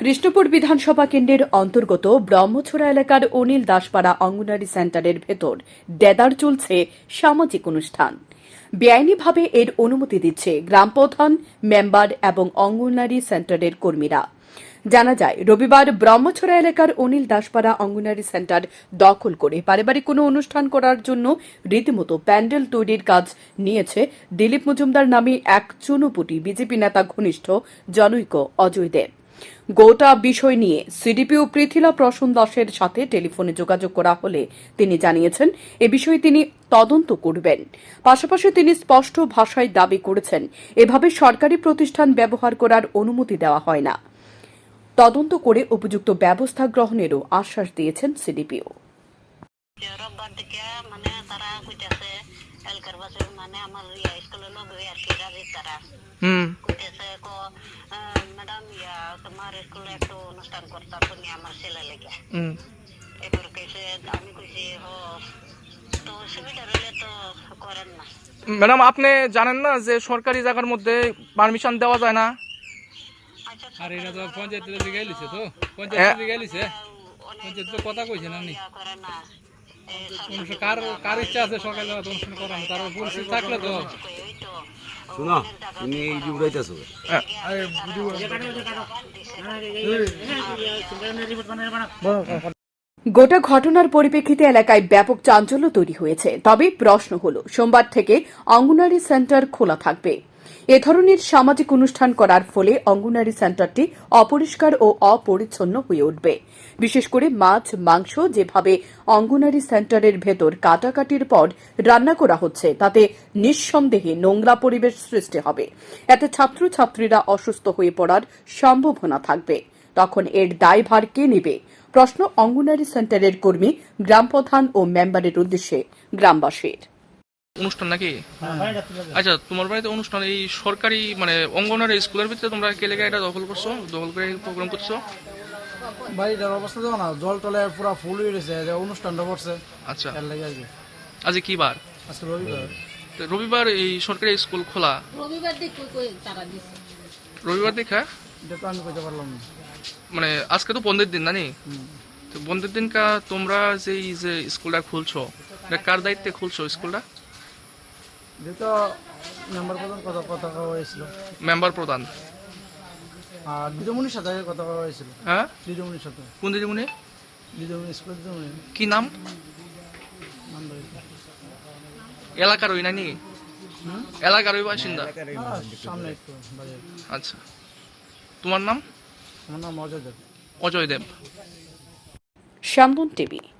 কৃষ্ণপুর বিধানসভা কেন্দ্রের অন্তর্গত ব্রহ্মছোড়া এলাকার অনিল দাসপাড়া অঙ্গনারী সেন্টারের ভেতর দেদার চলছে সামাজিক অনুষ্ঠান। বেআইনিভাবে এর অনুমতি দিচ্ছে গ্রাম প্রধান মেম্বার এবং অঙ্গনারী সেন্টারের কর্মীরা। জানা যায়, রবিবার ব্রহ্মছড়া এলাকার অনিল দাসপাড়া অঙ্গনারী সেন্টার দখল করে পারিবারিক কোনো অনুষ্ঠান করার জন্য রীতিমতো প্যান্ডেল তৈরির কাজ নিয়েছে দিলীপ মজুমদার নামে এক চুনুপুটি বিজেপি নেতা ঘনিষ্ঠ জনৈক অজয় দেব গোটা বিষয় নিয়ে সিডিপিও পৃথিলা প্রসূন দাসের সাথে টেলিফোনে যোগাযোগ করা হলে তিনি জানিয়েছেন এ বিষয়ে তিনি তদন্ত করবেন। পাশাপাশি তিনি স্পষ্ট ভাষায় দাবি করেছেন এভাবে সরকারি প্রতিষ্ঠান ব্যবহার করার অনুমতি দেওয়া হয় না। তদন্ত করে উপযুক্ত ব্যবস্থা গ্রহণেরও আশ্বাস দিয়েছেন সিডিপিও। রোববার থেকে মানে তারা কইতেছে এলকার বাসে মানে আমার ইয়া স্কুলের লোক আর কি রাজি তারা কইতেছে স্কুলে একটু অনুষ্ঠান করতাম তুমি আমার ছেলে লেগে। এবার কইছে আমি কইছি তো সুবিধা রইলে তো করেন না। ম্যাডাম আপনি জানেন না যে সরকারি জায়গার মধ্যে পারমিশন দেওয়া যায় না? আচ্ছা আর এটা তো পঞ্চায়েতের দিকে গেলিছে তো। হ্যাঁ। পঞ্চায়েতের দিকে গেলিছে অনেক পঞ্চায়েত তো কথা কইছে না নি। করে কার ইচ্ছা আছে সকালে অনুষ্ঠান করানো তার পরিস্থিতি থাকলে তো শোনো, তুমি এই গোটা ঘটনার পরিপ্রেক্ষিতে এলাকায় ব্যাপক চাঞ্চল্য তৈরি হয়েছে। তবে প্রশ্ন হল, সোমবার থেকে অঙ্গনারী সেন্টার খোলা থাকবে। এ ধরনের সামাজিক অনুষ্ঠান করার ফলে অঙ্গনারী সেন্টারটি অপরিষ্কার ও অপরিচ্ছন্ন হয়ে উঠবে। বিশেষ করে মাছ, মাংস যেভাবে অঙ্গনারী সেন্টারের ভেতর কাটাকাটির পর রান্না করা হচ্ছে, তাতে নিঃসন্দেহে নোংরা পরিবেশ সৃষ্টি হবে। এতে ছাত্রছাত্রীরা অসুস্থ হয়ে পড়ার সম্ভাবনা থাকবে। তখন এর দায়ভার কে নেবে? প্রশ্ন অঙ্গনারী সেন্টারের কর্মী গ্রাম প্রধান ও মেম্বারের উদ্দেশ্যে গ্রামবাসীর। অনুষ্ঠান নাকি? আচ্ছা তোমার বাড়িতে অনুষ্ঠান এই সরকারি মানে অঙ্গনারী স্কুলের ভিতরে তোমরা কে লেগে এটা দখল করছ দখল করে প্রোগ্রাম করছ? বাড়িটার অবস্থা দেখো না জল টলে পুরা ফুল হয়ে গেছে যে অনুষ্ঠানটা করছে আচ্ছা। এর লাগে আর কি। আজ কি বার? আজকে রবিবার। তো রবিবার এই সরকারি স্কুল খোলা? রবিবার দিন কই কই তারা দিছে। রবিবার দেখা? এটা তো আমি কইতে পারলাম না। মানে আজকে তো বন্ধের দিন না নি? তো বন্ধের দিন কা তোমরা যে এই যে স্কুলটা খুলছো এটা কার দায়িত্বে খুলছো স্কুলটা? যেহেতু নাম্বার প্রধান কথা কথা কওয়া হয়েছিল? মেম্বার প্রধান। আর দিদিমণির সাথে কথা কওয়া হয়েছিল? হ্যাঁ? দিদিমণির সাথে। কোন দিদিমণি দিদিমণি স্কুল দিদিমণি কি নাম? এলাকার ওই নানি এলাকার ওই বাসিন্দা? হ্যাঁ, সামনে একটু আচ্ছা। তোমার নাম? আমার নাম অজয় দেব। অজয় দেব। শ্যামবন টিভি।